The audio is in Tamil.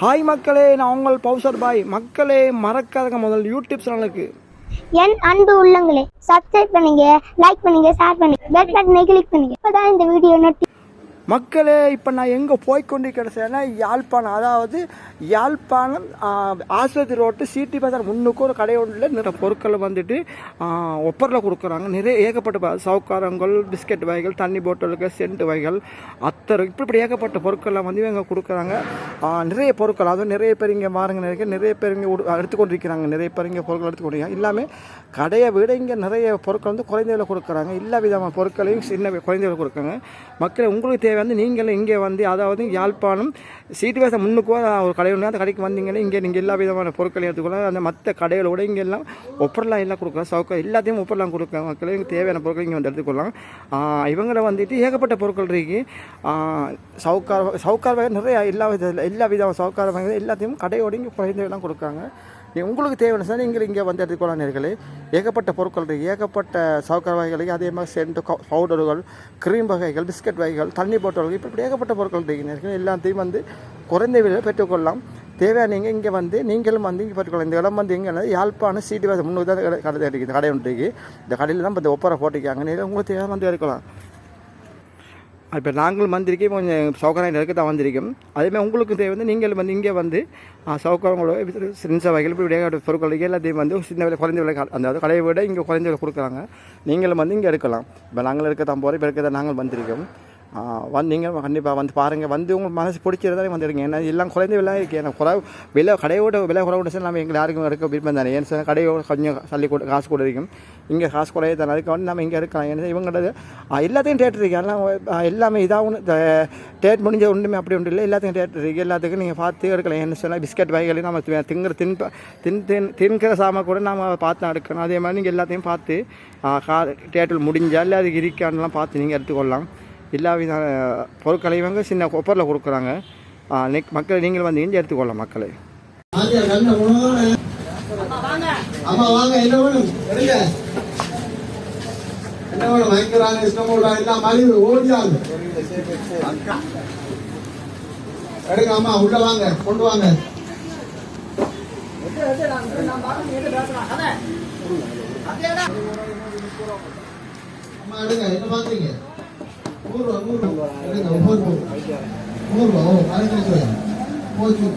ஹாய் மக்களே நான் உங்கள் பவுசர் பாய். மக்களே மறக்காதங்க முதல் யூடியூப் சேனலுக்கு. என் அன்பு உள்ளங்களே சப்ஸ்கிரைப் பண்ணுங்க லைக் பண்ணுங்க ஷேர் பண்ணுங்க பெல் பட்டனை கிளிக் பண்ணுங்க. இப்பதான் இந்த வீடியோ நோட்டி மக்களே இப்போ நான் எங்கே போய்கொண்டிருக்கிறேன்னா யாழ்ப்பாணம். அதாவது யாழ்ப்பாணம் ஆஸ்பத்திரி ரோட்டு சிட்டி பஜார் முன்னுக்கு ஒரு கடை ஒன்றில் நிறைய பொருட்களை வந்துட்டு ஒப்பரில் கொடுக்குறாங்க. நிறைய ஏகப்பட்ட சவுக்காரங்கள் பிஸ்கட் வகைகள் தண்ணி போட்டலுக்கு சென்ட் வகைகள் அத்தர் இப்படி இப்படி ஏகப்பட்ட பொருட்கள்லாம் வந்து இவங்க கொடுக்குறாங்க. நிறைய பொருட்கள். அதுவும் நிறைய பேர் இங்கே மாறுங்க நிறைய நிறைய பேர் இங்கே எடுத்துக்கொண்டிருக்கிறாங்க நிறைய பேர் இங்கே பொருட்கள் எடுத்துக்கொண்டிருக்காங்க எல்லாமே கடையை விட இங்கே நிறைய பொருட்கள் வந்து குறைந்த விலை கொடுக்குறாங்க. எல்லா விதமான பொருட்களையும் சின்ன வி- குறைந்த விலை கொடுக்குறாங்க. மக்கள் உங்களுக்கு தேவை வந்து நீங்களும் இங்கே வந்து அதாவது யாழ்ப்பாணம் சீட்டு முன்னுக்கோ ஒரு கடை ஒன்று அந்த கடைக்கு வந்தீங்கன்னா இங்கே நீங்கள் எல்லா விதமான பொருட்களையும் எடுத்துக்கலாம் அந்த மற்ற கடைகளோட இங்கே எல்லாம் ஒப்பரெலாம் எல்லாம் கொடுக்கலாம். சவுக்க எல்லாத்தையும் ஒப்பரெலாம் கொடுக்குறாங்க மக்களுக்கு தேவையான பொருட்கள் இங்கே வந்து எடுத்துக்கொள்ளலாம். இவங்கள வந்துட்டு ஏகப்பட்ட பொருட்கள் இருக்குது சவுக்கார் சவுக்கார் வகை நிறைய எல்லா வித எல்லா விதமான சவுக்கார் வகை எல்லாத்தையும் கடையோட இங்கே குறைந்த விலைலாம் உங்களுக்கு தேவையான சார் நீங்கள் இங்கே வந்து எடுத்துக்கொள்ள நேர்களே. ஏகப்பட்ட பொருட்கள் இருக்குது ஏகப்பட்ட சவுக்கர் வகைகளுக்கு அதே மாதிரி சென்ட் பவுடர்கள் க்ரீம் வகைகள் பிஸ்கட் வகைகள் தண்ணி போட்டல்கள் இப்படி ஏகப்பட்ட பொருட்கள் இருக்குது எல்லாத்தையும் வந்து குறைந்த விலையில் பெற்றுக்கொள்ளலாம் தேவையான நீங்கள் இங்கே வந்து நீங்களும் வந்து இங்கே பெற்றுக்கொள்ளலாம் இந்த இடம் வந்து எங்கே யாழ்ப்பாணம் சீட்டு வாசல் முன்னூறு தான் கடை கடை இருக்குது கடை ஒன்று இருக்குது இந்த கடையில் தான் இப்போ இந்த ஒப்பரை போட்டிருக்காங்க. நீங்கள் உங்களுக்கு தேவை வந்து எடுக்கலாம். இப்போ நாங்களும் வந்திருக்கோம் கொஞ்சம் சௌகரியம் இருக்க தான் வந்திருக்கோம். அதேமாதிரி உங்களுக்கு தேவை வந்து நீங்கள் வந்து இங்கே வந்து சௌகரியங்களோட சின்ன வகைகள் இப்படி விளையாட்டு பொருட்கள் எல்லாத்தையும் வந்து சின்ன விலை குறைந்த விலை அந்த கடையை விட இங்கே குறைந்த விலை கொடுக்குறாங்க. நீங்களும் வந்து இங்கே எடுக்கலாம். இப்போ நாங்கள் இருக்க தான் போகிறோம் இப்போ இருக்க தான் நாங்கள் வந்திருக்கோம். வந்து நீங்கள் கண்டிப்பாக வந்து பாருங்கள் வந்து உங்களுக்கு மனசு பிடிச்சிருந்தாலே வந்துடுங்க ஏன்னா எல்லாம் குறைந்த விலை இருக்குது ஏன்னா குறை விலை கடையோட விலை குறைவோட சார் நம்ம எங்களை யாருக்கும் எடுக்க விருப்பம் தானே. ஏன்னு சொன்னால் கடையோட கொஞ்சம் சல்லி கூட காசு கூட இருக்கும் இங்கே காசு குறைய தானே. அதுக்கு வந்து நம்ம இங்கே இருக்கலாம். ஏன்னா இவங்களது எல்லாத்தையும் டேட் இருக்குது எல்லாம் எல்லாமே இதாக ஒன்று டேட் முடிஞ்ச ஒன்றுமே அப்படி ஒன்றும் இல்லை. எல்லாத்தையும் டேட் இருக்குது எல்லாத்துக்கும் நீங்கள் பார்த்து எடுக்கலாம். என்ன சொன்னால் பிஸ்கட் வகைகளையும் நம்ம தி- திங்கிற தின் தின் தின் தின்கிற சாமான் கூட நம்ம பார்த்து எடுக்கணும். அதே மாதிரி நீங்கள் எல்லாத்தையும் பார்த்து கா டேட்டில் முடிஞ்சால் இல்லை அதுக்கு இருக்கான்லாம் பார்த்து நீங்கள் எடுத்துக்கொள்ளலாம். எல்லா வித பொருட்களையும் இவங்க சின்ன கொப்பரில் கொடுக்குறாங்க. மக்கள் நீங்கள் வந்து இங்கே எடுத்துக்கொள்ளலாம் மக்களை. அம்மா வாங்க. என்ன வேணும்? எடுங்க. என்ன வேணும்? வாங்கிக்கிறாங்க இஷ்டமோட எல்லாம் மலிவு ஓடியாங்க எடுங்க அம்மா உள்ள வாங்க கொண்டு வாங்க. அம்மா எடுங்க என்ன பாக்குறீங்க நூறு ரூபா நூறு ரூபா எடுங்க ஒவ்வொரு ரூபா. நூறு ரூபா ஓ பதினஞ்சு ரூபாய் போச்சு